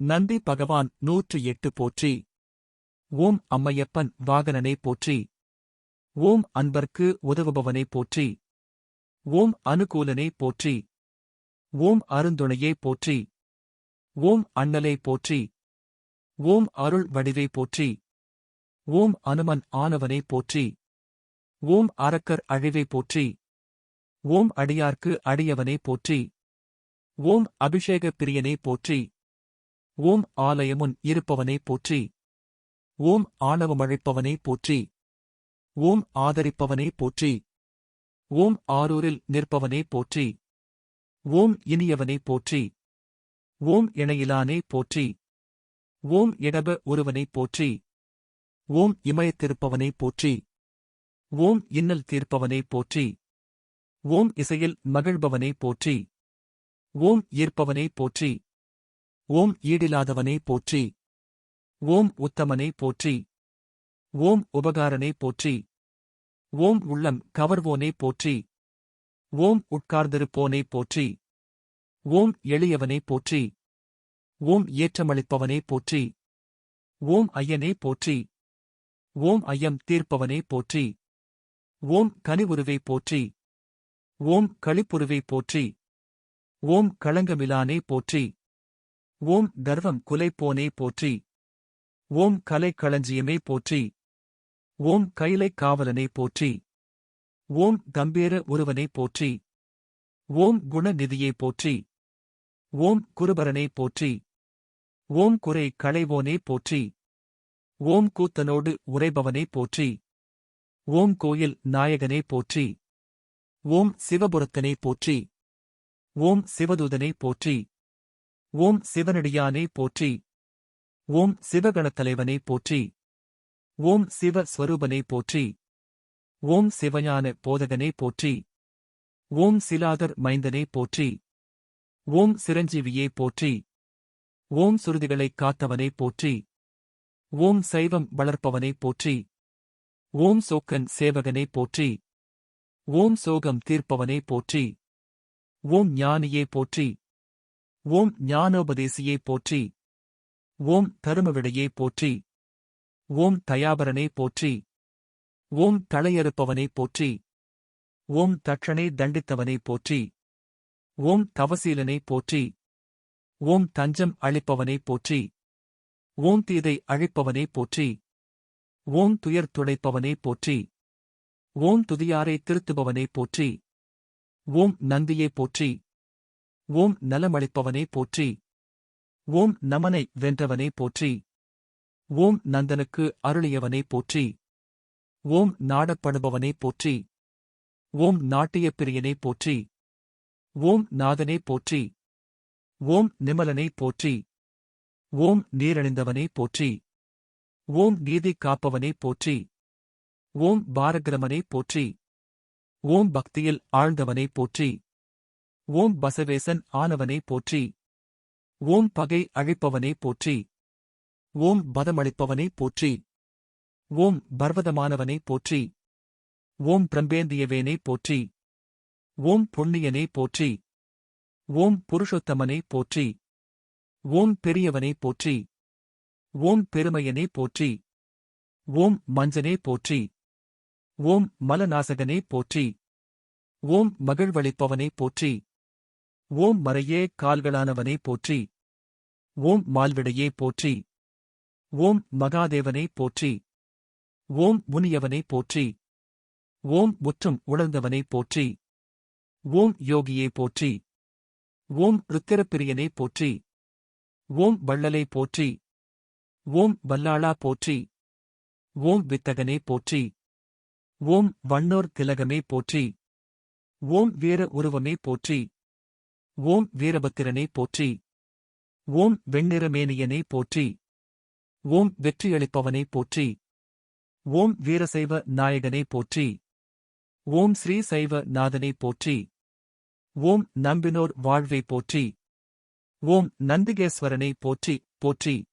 நந்தி பகவான் நூற்று எட்டு போற்றி ஓம் அம்மையப்பன் வாகனனே போற்றி ஓம் அன்பர்க்கு உதவுபவனே போற்றி ஓம் அனுகூலனே போற்றி ஓம் அருந்துணையே போற்றி ஓம் அண்ணலே போற்றி ஓம் அருள் வடிவே போற்றி ஓம் அனுமன் ஆனவனே போற்றி ஓம் அரக்கர் அழிவே போற்றி ஓம் அடியார்க்கு அடியவனே போற்றி ஓம் அபிஷேக பிரியனே போற்றி ஓம் ஆலயமுன் இருப்பவனே போற்றி ஓம் ஆணவமழைப்பவனே போற்றி ஓம் ஆதரிப்பவனே போற்றி ஓம் ஆரூரில் நிற்பவனே போற்றி ஓம் இனியவனே போற்றி ஓம் இணையிலானே போற்றி ஓம் இடப ஒருவனை போற்றி ஓம் இமயத்திருப்பவனே போற்றி ஓம் இன்னல் தீர்ப்பவனே போற்றி ஓம் இசையில் மகிழ்பவனை போற்றி ஓம் ஈர்ப்பவனே போற்றி ஓம் ஈடிலாதவனே போற்றி ஓம் உத்தமனே போற்றி ஓம் உபகாரனே போற்றி ஓம் உள்ளம் கவர்வோனே போற்றி ஓம் உட்கார்ந்திருப்போனே போற்றி ஓம் எளியவனே போற்றி ஓம் ஏற்றமளிப்பவனே போற்றி ஓம் ஐயனே போற்றி ஓம் ஐயம் தீர்ப்பவனே போற்றி ஓம் கனிவுருவை போற்றி ஓம் களிப்புருவை போற்றி ஓம் களங்கமிலானே போற்றி ஓம் கர்வம் குலைப்போனே போற்றி ஓம் கலை களஞ்சியமே போற்றி ஓம் கைலை காவலனே போற்றி ஓம் கம்பீர ஒருவனே போற்றி ஓம் குணநிதியை போற்றி ஓம் குருபரனே போற்றி ஓம் குறை களைவோனே போற்றி ஓம் கூத்தனோடு உரைபவனே போற்றி ஓம் கோயில் நாயகனே போற்றி ஓம் சிவபுரத்தனை போற்றி ஓம் சிவதூதனை போற்றி ஓம் சிவனடியானே போற்றி ஓம் சிவகணத்தலைவனே போற்றி ஓம் சிவ ஸ்வரூபனே போற்றி ஓம் சிவஞான போதகனே போற்றி ஓம் சிலாதர் மைந்தனே போற்றி ஓம் சிரஞ்சீவியே போற்றி ஓம் சுருதிகளைக் காத்தவனே போற்றி ஓம் சைவம் வளர்ப்பவனே போற்றி ஓம் சோக்கன் சேவகனே போற்றி ஓம் சோகம் தீர்ப்பவனே போற்றி ஓம் ஞானியே போற்றி ஓம் ஞானோபதேசியைப் போற்றி ஓம் தருமவிடையே போற்றி ஓம் தயாபரனே போற்றி ஓம் தலையறுப்பவனே போற்றி ஓம் தட்சனை தண்டித்தவனே போற்றி ஓம் தவசீலனை போற்றி ஓம் தஞ்சம் அளிப்பவனே போற்றி ஓம் தீதை அழிப்பவனே போற்றி ஓம் துயர் துடைப்பவனே போற்றி ஓம் துதியாரை திருத்துபவனே போற்றி ஓம் நந்தியே போற்றி ஓம் நலமளிப்பவனே போற்றி ஓம் நமனை வென்றவனே போற்றி ஓம் நந்தனுக்கு அருளியவனே போற்றி ஓம் நாடப்படுபவனே போற்றி ஓம் நாட்டியப் பிரியனே போற்றி ஓம் நாதனே போற்றி ஓம் நிமலனே போற்றி ஓம் நீரணிந்தவனே போற்றி ஓம் நீதி காப்பவனே போற்றி ஓம் பாரகிரமனே போற்றி ஓம் பக்தியில் ஆழ்ந்தவனே போற்றி ஓம் பசவேசன் ஆனவனே போற்றி ஓம் பகை அழிப்பவனே போற்றி ஓம் பதமளிப்பவனே போற்றி ஓம் பர்வதமானவனே போற்றி ஓம் பிரம்பேந்தியவேனே போற்றி ஓம் பொன்னியனே போற்றி ஓம் புருஷோத்தமனே போற்றி ஓம் பெரியவனே போற்றி ஓம் பெருமையனே போற்றி ஓம் மஞ்சனே போற்றி ஓம் மலநாசகனே போற்றி ஓம் மகிழ்வளிப்பவனே போற்றி ஓம் மறையே கால்களானவனே போற்றி ஓம் மால்விடையே போற்றி ஓம் மகாதேவனே போற்றி ஓம் முனியவனை போற்றி ஓம் முற்றும் உணர்ந்தவனை போற்றி ஓம் யோகியே போற்றி ஓம் ருத்திரப்பிரியனை போற்றி ஓம் வள்ளலை போற்றி ஓம் வல்லாளா போற்றி ஓம் வித்தகனே போற்றி ஓம் வண்ணோர் திலகமே போற்றி ஓம் வீர உருவமே போற்றி ஓம் வீரபத்திரனை போற்றி. ஓம் வெண்ணிறமேனியனே போற்றி. ஓம் வெற்றியளிப்பவனை போற்றி. ஓம் வீரசைவ நாயகனை போற்றி. ஓம் ஸ்ரீ சைவ நாதனை போற்றி. ஓம் நம்பினோர் வாழ்வை போற்றி. ஓம் நந்திகேஸ்வரனை போற்றி போற்றி.